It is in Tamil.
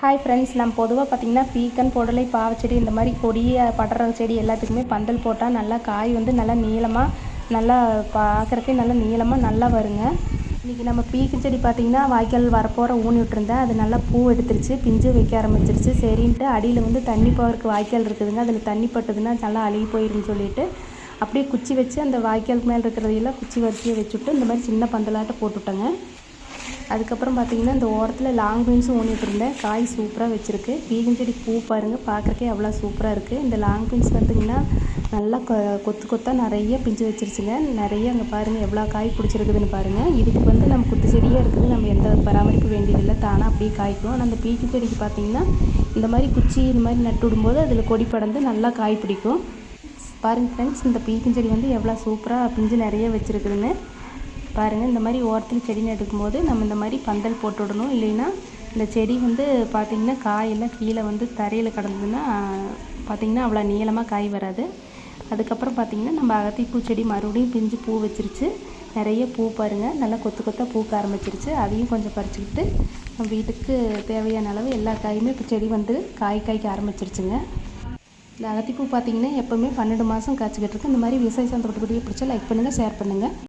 ஹாய் ஃப்ரெண்ட்ஸ் நம்ம பொதுவாக பார்த்திங்கன்னா பீக்கன் பொடலை பாவச்செடி இந்த மாதிரி கொடிய படுற செடி எல்லாத்துக்குமே பந்தல் போட்டால் நல்லா காய் வந்து நல்லா நீளமாக நல்லா பார்க்குறக்கே நல்லா நீளமாக நல்லா வருங்க. இன்றைக்கி நம்ம பீக்கன் செடி பார்த்திங்கன்னா வாய்க்கால் வரப்போகிற ஊனி விட்டுருந்தேன். அது நல்லா பூ எடுத்துருச்சு பிஞ்சு வைக்க ஆரம்பிச்சிருச்சு. சரின்ட்டு அடியில் வந்து தண்ணி போகிறதுக்கு வாய்க்கால் இருக்குதுங்க. அதில் தண்ணி பட்டுதுன்னா நல்லா அழுகி போயிருன்னு சொல்லிட்டு அப்படியே குச்சி வச்சு அந்த வாய்க்காலுக்கு மேலே இருக்கிறதையெல்லாம் குச்சி வரிசையை வச்சுட்டு இந்த மாதிரி சின்ன பந்தலாட்ட போட்டுவிட்டேங்க அதுக்கப்புறம் பார்த்திங்கன்னா இந்த ஓரத்தில் லாங் பீன்ஸும் ஊனிட்டு இருந்தேன் காய் சூப்பராக வச்சுருக்கு. பீகஞ்செடி பூ பாருங்கள் பார்க்குறக்கே அவ்வளோ சூப்பராக இருக்குது இந்த லாங் பீன்ஸ் பார்த்திங்கன்னா நல்லா கொ கொத்து கொத்தாக நிறைய பிஞ்சு வச்சிருச்சுங்க. நிறைய அங்கே பாருங்கள் எவ்வளோ காய் பிடிச்சிருக்குதுன்னு பாருங்கள் இதுக்கு வந்து நம்ம குத்து செடியாக இருக்குது நம்ம எந்த பராமரிப்பு வேண்டியதில்லை. தானாக அப்படியே காய்க்கும் ஆனால் அந்த பீக்கு செடிக்கு பார்த்திங்கன்னா இந்த மாதிரி குச்சி இந்த மாதிரி நட்டு விடும்போது அதில் கொடி படர்ந்து நல்லா காய் பிடிக்கும். பாருங்கள் ஃப்ரெண்ட்ஸ் இந்த பீக்கஞ்செடி வந்து எவ்வளோ சூப்பராக பிஞ்சு நிறைய வச்சுருக்குதுன்னு பாருங்கள் இந்த மாதிரி ஓரத்தில் செடி நட்டுக்கும் போது நம்ம இந்த மாதிரி பந்தல் போட்டு விடணும் இல்லைன்னா இந்த செடி வந்து பார்த்திங்கன்னா காயெல்லாம் கீழே வந்து தரையில் கிடந்ததுன்னா பார்த்திங்கன்னா அவ்வளோ நீளமாக காய் வராது. அதுக்கப்புறம் பார்த்திங்கன்னா நம்ம அகத்திப்பூ செடி மறுபடியும் பிஞ்சு பூ வச்சிருச்சு. நிறைய பூ பாருங்கள் நல்லா கொத்து கொத்தாக பூக்க ஆரம்பிச்சிருச்சு. அதையும் கொஞ்சம் பறிச்சுக்கிட்டு நம்ம வீட்டுக்கு தேவையான அளவு எல்லா காயுமே இப்போ செடி வந்து காய் காய்க்க ஆரம்பிச்சிருச்சுங்க. இந்த அகத்திப்பூ பார்த்திங்கன்னா எப்போவுமே பன்னெண்டு மாதம் காய்ச்சிக்கிட்டு இருக்கு. இந்த மாதிரி விவசாய சந்தப்பட்டு பிடிச்சா லைக் பண்ணுங்கள் ஷேர் பண்ணுங்கள்